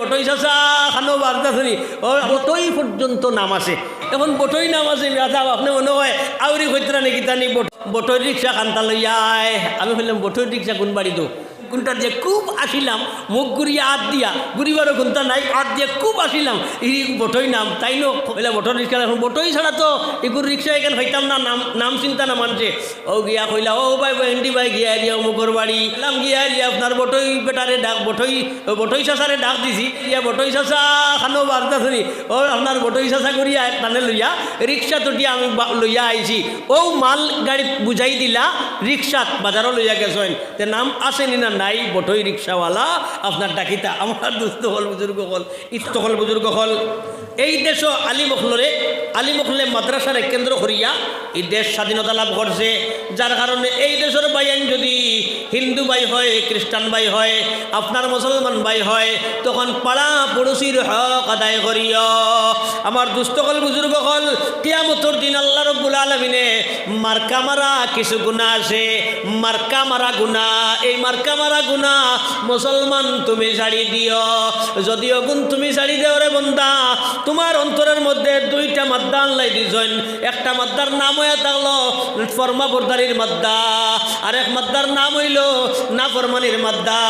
বটই চাষা খানো বাগদাছনি ও বটই পর্যন্ত নাম আছে। এখন বটই নাম আছে রাজা আপনি মনে হয় আউরি কৈত্রা নাকি তানি বটই রিক্সা কান্তা লইয়ায় আমি ভাবলাম বটই রিক্সা কোন বাড়ি তো কোনটা দিয়ে খুব আসিলাম, মুখ ঘুরিয়ে হাত দিয়া, ঘুরিবারও কোনটা নাই হাত দিয়ে খুব আসিলাম এই বটই নাম, তাই নো? বলে বটর রিক্সা এখন বটই ছাড়া তো এগুর রিক্সা এখানে হইতাম না, নাম নাম চিন্তা না মানছে। ও গিয়া কইলা, ও ভাই এন্ডি ভাই, গিয়া দিয়া মুখর বাড়ি। এলাম গিয়া দিয়া আপনার বটই বেটারে ডাক, বটই বটই চাচারে ডাক দিছি। ইয়া বটই চাচা খানো বার্তাছনি ও আপনার বটই চাচা করিয়া টানে লইয়া রিক্সা তোটিয়া আমি লইয়া আইছি। ও মাল গাড়িত বুঝাই দিলা, রিক্সাত বাজারও লইয়া গেছেন। তে নাম আসেনি না নাই, বটই রিক্সাওয়ালা। আপনার ডাকিতা আমার দুস্থ হল, বুজুর্গ হল ইস্ত হল, বুজুর্গ হল। এই দেশ আলী আলিমখলে আলী মখলে মাদ্রাসারে কেন্দ্র করিয়া এই দেশ স্বাধীনতা লাভ করছে। যার কারণে এই দেশের বাইন হিন্দু ভাই হয়, খ্রিস্টান ভাই হয়, আপনার মুসলমান ভাই হয়, তখন পাড়া পড়োশির হক আদায় করিও। আমার দুস্থকল বুজুর্গ হল কিয়ামতর দিন আল্লাহ রব্বুল আলমিনে মার্কা মারা কিছু গুণা আছে। মার্কা মারা গুণা এই মার্কা মারা গুণা মুসলমান তুমি ছাড়ি দিও। যদিও গুণ তুমি ছাড়ি দেও রে বন্দা, তোমার অন্তরের মধ্যে দুইটা মাদ্দা আনলাই দিছেন। একটা মাদ্দার নাম হয়ে থাকল ফর্মা বর্দারির মাদ্দা আর এক মাদ্দার নাম হইল না ফরমানির মাদ্দা।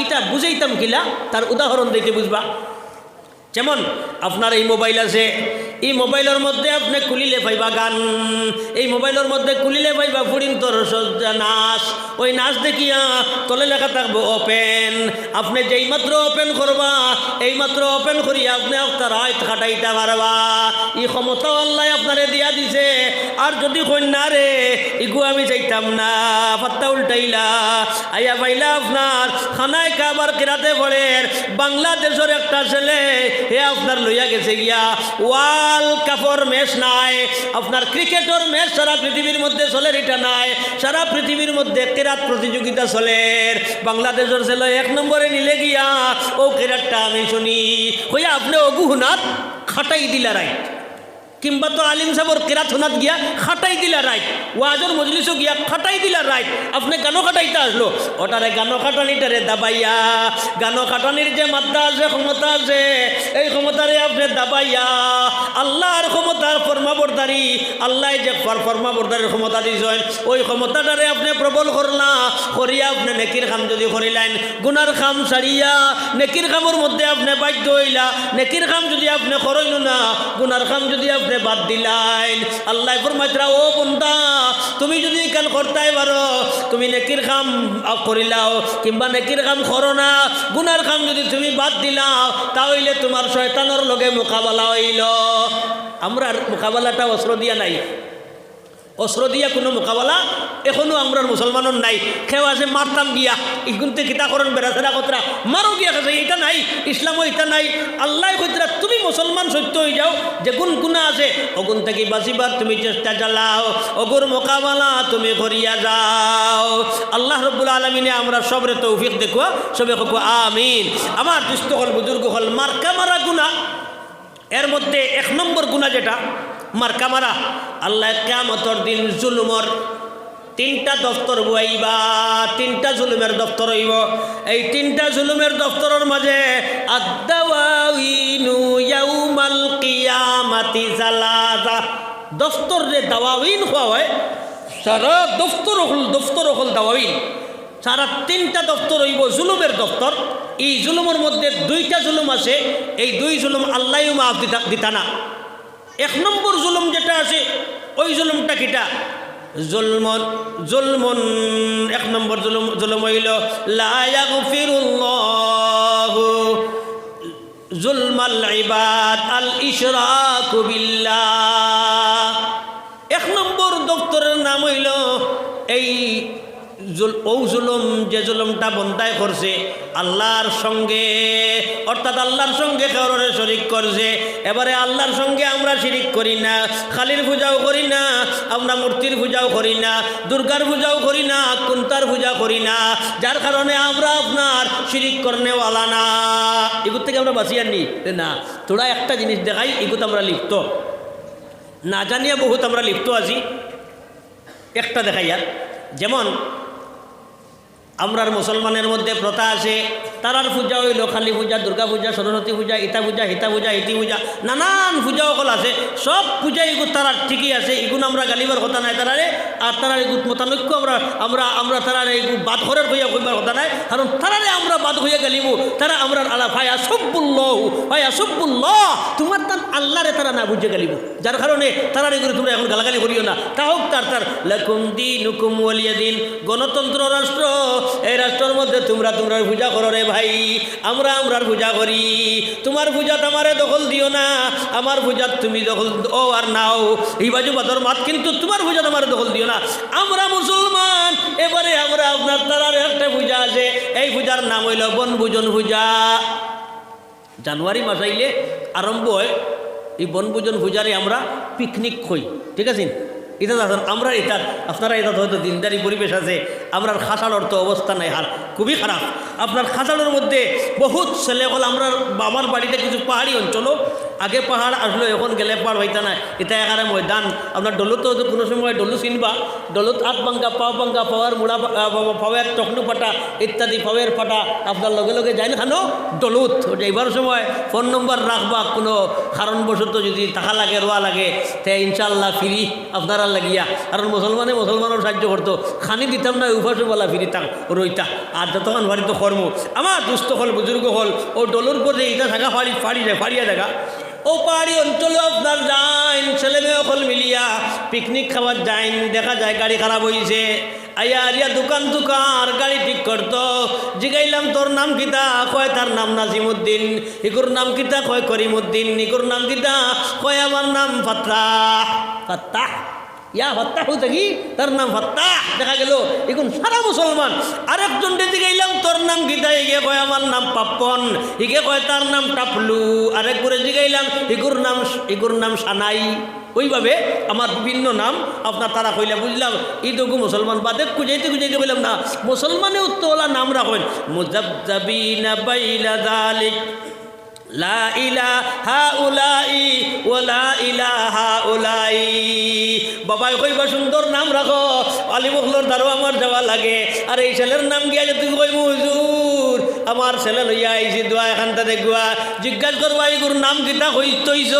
এটা বুঝাইতাম কিলা, তার উদাহরণ দিতে বুঝবা। যেমন, আপনার এই মোবাইল আছে এই মোবাইলের মধ্যে আপনি খুলিলে পাইবা গান। এই মোবাইলের মধ্যে খুলিলে পাইবা ফুরিন তোর নাচ ওই নাচ দেখিয়া তলে লেখা থাকব ওপেন আপনি যেই মাত্র ওপেন করবা এই মাত্র ওপেন করিয়া আপনি আপনার রাত খাটাইতে পারবা। এই ক্ষমতা আল্লাহ আপনারে দিয়া দিছে। আর যদি কন্যা রে ইগু আমি চাইতাম না, পাত্তা উল্টাইলা। আইয়া পাইলা আপনার খানায় কাবার কিরাতে পড়ে বাংলাদেশের একটা ছেলে, হে আপনার লইয়া গেছে গিয়া। ওয়াল কাপড় মেষ নাই, আপনার ক্রিকেটর ম্যাচ সারা পৃথিবীর মধ্যে চলে, এটা নাই। সারা পৃথিবীর মধ্যে কেরাত প্রতিযোগিতা চলে। বাংলাদেশের ছেলে এক নম্বরে নিলে গিয়া, ও কেরাতটা আমি শুনি। হইয়া আপনি অগুহনাথ খাটাই দিলা রাইট। কিংবা তো আলিম সাহর কেরাত হোনাত গিয়া খাটাই দিলা রাইট ওয়াজর মজলিসও গিয়া খাটাই দিলা রাইট আপনি গানো খাটাইতে আসলো। ওটারে গানো খাটানিটারে দাবাইয়া। গানো খাটানির যে মাত্রা আছে, ক্ষমতা আছে, এই ক্ষমতারে আপনি দাবাইয়া। আল্লাহর ক্ষমতার ফর্মাবরদারি, আল্লাহ যে ফর্মাবরদারির ক্ষমতা দিয়েছেন, ওই ক্ষমতাটারে আপনি প্রবল করলা। করিয়া আপনি নেকির খাম যদি করিলেন, গুনার খাম ছাড়িয়া নেকির খামের মধ্যে আপনি বাধ্য হইলা। নেকির খাম যদি আপনি করইল না, গুনার খাম যদি আপনি বাদ দিলাইন আল্লাহ ফরমাইতরা ও বন্দা, তুমি যদি কাল করতাই পারো, তুমি নেকির খাম করিলাও কিংবা নেকির কাম করো না, গুনার কাম যদি তুমি বাদ দিলাও তাহলে তোমার শয়তানোর লগে মোকাবেলা হইল। আমরা মোকাবেলাটা অস্ত্র দিয়া নাই। অস্ত্র দিয়া কোনো মোকাবেলা এখনও আমরা মুসলমানের নাই। খেয়ে আছে মারতাম গিয়া ইগুনতে কিতা করেন বেড়াচেরা কতরা? মারো গিয়া কাছে এটা নাই ইসলামও এটা নাই। আল্লাহ কতরা তুমি মুসলমান সত্য হয়ে যাও, যে গুণ গুণা আছে, অগুন থেকে বাঁচিবার তুমি চেষ্টা চালাও, অগুর মোকাবেলা তুমি করিয়া যাও। আল্লাহ রব্বুল আলমিনে আমরা সবরে তৌফিক দেখুয়া সবে কো আমিন। আমার দুস্থ হল, বুজুর্গ হল মার্কা মারা গুণা। এর মধ্যে এক নম্বর গুণা যেটা মারা আল্লাহ কেমতর দিন জুলুমর তিনটা দফতর বইবা তিনটা জুলুমের দফতর হইব। এই তিনটা জুলুমের দফতরের মাঝে দফতর যে দাওয়াইন হওয়া হয়। সারা দফতর হল দফতর হল দাওয়াইন। সারা তিনটা দপ্তর হইব জুলুমের দপ্তর এই জুলুমের মধ্যে দুইটা জুলুম আছে। এই দুই জুলুম আল্লাহ মাফ দিতা দিতা না। এক নম্বর জুলুম যেটা আছে, ওই জুলুমটা কিটা? জুলমন জুলমন। এক নম্বর জুলুম জুলুম হইল জুলমাল ইবাদ আল ইশরাকু বিল্লাহ। এক নম্বর দপ্তরের নাম হইল, এই ও জুলুম যে জুলুমটা বন্দায় করছে, আল্লাহর সঙ্গে, অর্থাৎ আল্লাহর সঙ্গে কারোরে শরিক করছে, এবারে আল্লাহর সঙ্গে আমরা শিরিক করি না, খালির পূজাও করি না, আমরা মূর্তির পূজাও করি না, দুর্গার পূজাও করি না, কুন্তার পূজা করি না, যার কারণে আমরা আপনার শিরিক করনেওয়ালা না। এগুর থেকে আমরা বাঁচিয়ে নি? না, তোরা একটা জিনিস দেখাই, এগুত আমরা লিপ্ত। না জানিয়া বহুত আমরা লিপ্ত আছি। একটা দেখাই আর, যেমন আমরার মুসলমানের মধ্যে প্রথা আছে। তারার পূজা হইল, কালী পূজা, দুর্গা পূজা, সরস্বতী পূজা ইতা পূজা, হিতা পূজা, ইতি পূজা, নানান পূজা সকল আছে। সব পূজা এগুলো তারার ঠিকই আছে এগুলো আমরা গালিবার কথা নাই তারারে, আর তারার এগুলো মোতালক্য আমরা আমরা আমরা তারার এগুলো বাদ ঘরের হইয়া কইবার কথা নাই, কারণ তারারে আমরা বাদ হইয়া গেলিব, তারা আমরা আলা ভাই আসব্বুল্লাহ ভাই আসব্বুল্লাহ তোমার তার আল্লাহরে তারা না বুঝে গেলিব। যার কারণে তারা এগুলো তোমরা এখন গালাগালি করিও না। তা হোক তার তার, লকুম দিন দিন গণতন্ত্র রাষ্ট্র, এই রাষ্ট্রের মধ্যে তোমরা তোমরা পূজা করো রে ভাই, আমরা আমরার পূজা করি। তোমার পূজা আমারে দখল দিও না, আমার পূজা তুমি দখল ও আর নাও। এই বাজু বাদর মাত, কিন্তু তোমার পূজা আমার দখল দিও না। আমরা মুসলমান, এবারে আমরা আপনার তারার একটা পূজা আছে। এই পূজার নাম হইল বনভোজন পূজা। জানুয়ারি মাস আইলে আরম্ভ হয়, এই বনভোজন পূজারে আমরা পিকনিক হই ঠিক আছে? এটা দেখেন আমরা এটা, আপনারা এটা হয়তো দিনদারি পরিবেশ আছে আমরা খাসার অর্থ অবস্থা নাই, হার, খুবই খারাপ। আপনার খাসাড়ের মধ্যে বহুত ছেলে হল আমরা আমার বাড়িতে কিছু পাহাড়ি অঞ্চলও আগে পাহাড় আসলো, এখন গেলে পাহাড় হইতা না এটা এখানে ময়দান। আপনার ডলুতো কোনো সময় ডলু চিনবা। ডলুত আট বাঙ্গা পাও বাঙ্গা পাওয়ার মুড়া পাওয়ার টকনু পাটা ইত্যাদি পাওয়ার পাটা আপনার লগে লগে যাই না খানো ডলুত এইবার সময় ফোন নম্বর রাখবা, কোনো কারণবশত যদি টাকা লাগে, রোয়া লাগে, তে ইনশাল্লাহ ফিরি আপনারা লাগিয়া। কারণ মুসলমানে মুসলমানের সাহায্য করতো। খানি দিতাম না, উপাসে বলা ফিরি তাক, রইতা। আর যতক্ষণ বাড়িতে কর্ম। আমার দুস্থ হল, বুজুর্গ হল, ও ডলুর পরে এটা থাকা, ফাড়ি ফাড়ি যায় ফাড়িয়া দেখা ও পাহাড়ি অঞ্চলে আপনার যাইন, ছেলে মেয়ে ফল মিলিয়া পিকনিক খাবার যাইন, দেখা যায় গাড়ি খারাপ হয়েছে আইয়া আরিয়া দোকান দোকান গাড়ি ঠিক করতো। জিগাইলাম, তোর নাম কিতা কয়, তার নাম নাজিমুদ্দিন। ইকুর নাম কিতা কয়, করিমুদ্দিন। ইকুর নাম কিতা কয়, আমার নাম ফাত্রা। ফাত্তাহ ইয়া ফাত্তাহ থাকি তার নাম ফাত্তাহ। দেখা গেল, এখন সারা মুসলমান আরেকজন দিকে গেলাম, তোর নাম গীতা ইগে কয় আমার নাম পাপ্পন ইগে কয় তার নাম টাপলু। আরেক করে জিগাইলাম ইগুর নাম ইগুর নাম সানাই। ওইভাবে আমার বিভিন্ন নাম আপনার তারা কইলে, বুঝলাম ঈদগু মুসলমান বাদে খুঁজাইতে খুঁজাইতে বললাম না মুসলমানেও তোলা নাম রাখেন মুজাবজাবিনা বাইলা দালিক লা ইলাহা উলাই ওলা ইলাহা উলাই বাবাই কইবা সুন্দর নাম রাখো। আলী মখলোর দ্বারও আমার যাওয়া লাগে। আর এই ছেলের নাম গিয়া যে তুই কই আমার ছেলে লইয়া আইছি, দোয়া এখানটা দেখুয়া জিজ্ঞাসা করবা এগুর নাম কিতা হইতইছ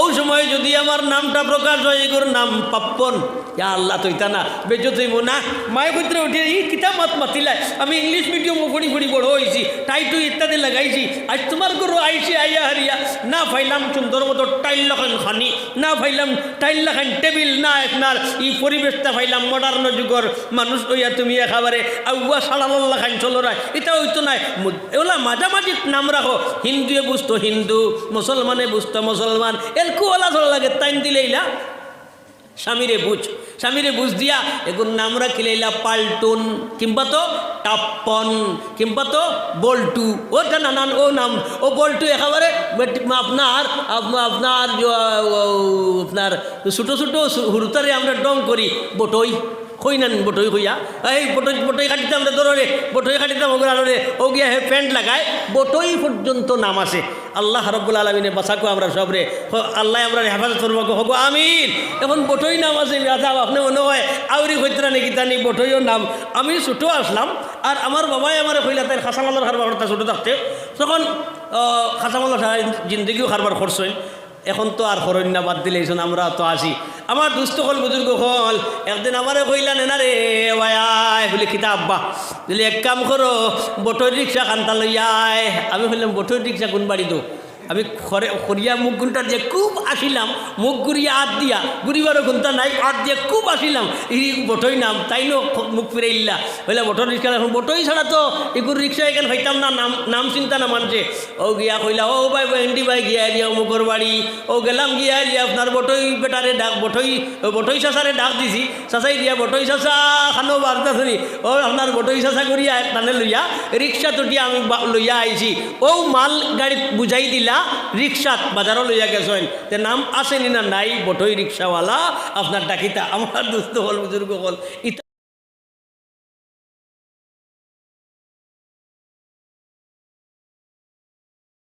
ও সময় যদি আমার নামটা প্রকাশ হয় এই এগুর নাম পাপ্পন। ইয়া আল্লাহ তৈতা না বেজো তুই না মায়ের ভিতরে উঠে, এই কিতাব মাত মাতিলাই আমি ইংলিশ মিডিয়াম পড়ি পড়ি বড় হয়েছি টাইটু ইত্যাদি লাগাইছি, আজ তোমার গরু আইসি আইয়া হারিয়া। না ফাইলাম সুন্দর মতো টাইল লাখান খানি, না ফাইলাম টাইল লাখান টেবিল, না আপনার এই পরিবেশটা ফাইলাম মডার্ন যুগর মানুষ হইয়া তুমি একেবারে আউয়া খান লাখান চলোরা এটা হইতো নাই। এগুলা মাঝামাঝি নাম রাখো, হিন্দুয়ে বুঝতো হিন্দু, মুসলমানে বুঝতো মুসলমান, এলকু ওলা চলা লাগে টাইম দিলেইলা স্বামীরে বুঝ। স্বামীরে বুঝ দিয়া এগুন নাম রাখিলাইলা পাল্টুন, কিংবা তো টাপ্পন, কিংবা তো বল্টু। ওটা নানান, ও নাম, ও বল্টু একেবারে আপনার আপনার আপনার ছোটো ছোটো হুরুতারে আমরা ডং করি, বটই। কই নান বটই কইয়া এই বটই বটই কাটিতাম রে ধরে বটই কাটিতাম ওগুলো আলোরে ও গিয়া হে প্যান্ট লাগায়, বটই পর্যন্ত নাম আছে আল্লাহ রব্বুল আলমিনে বাঁচাকো আমরা সবরে আল্লাহ আমরা হেফাজত করব হকো আমিন। এখন বটই নাম আছে রাজা আপনি মনে হয় আউরি হইতরা নাকি তানি, বটইও নাম। আমি ছোটো আসলাম, আর আমার বাবাই আমার কইলা তাই খাসামালার করতে ছোটো থাকতে। তখন খাসামালার জিন্দগিও খারবার করছেন। এখন তো আর হরণ্যা বাদ দিলেইছেন আমরা তো আসি। আমার দুস্থ হল বুজুর্গ হল, একদিন আমারে কইলা, নেনা রে, ভাই বলে খিতা আব্বা? বলে, এক কাম করো বটর রিক্সা কান্তা লইয়ায় আমি বললাম বটর রিক্সা কোন বাড়ি দো? আমি খরে খরিয়া মুখ গুনটা দিয়ে খুব আসিলাম, মুখ গুড়িয়া হাত দিয়া গুড়িবারও গুনটা নাই হাত দিয়ে খুব আসিলাম, ই বটই নাম, তাই নো মুখ ফিরে ইল্লা বলে বটর রিক্সা এখন বটই ছাড়া তো এগুর রিক্সা এখানে হইতাম না, নাম নাম চিন্তা না মানছে ও গিয়া কইলা, ও ভাই হেন্ডি ভাই, গিয়া দিয়া মুখর বাড়ি। ও গেলাম, গিয়া দিয়া আপনার বটই বেটারে ডাক, বটই বটই চাষারে ডাক দিছি। চাষাই দিয়া, বটই চাষা খানো বার্তা শুনি। ও আপনার বটই চাষা করিয়া টানে লইয়া, রিক্সা তুটিয়া আমি লইয়া আইছি। ও মাল গাড়ি বুঝাই দিলা রিক্সাত বাজারও লইয়া গেছেন। তে নাম আসেনি না নাই, বটই রিক্সাওয়ালা আপনার ডাকিতা আমার দুস্থ হল, বুজুর্গ হল। ইতা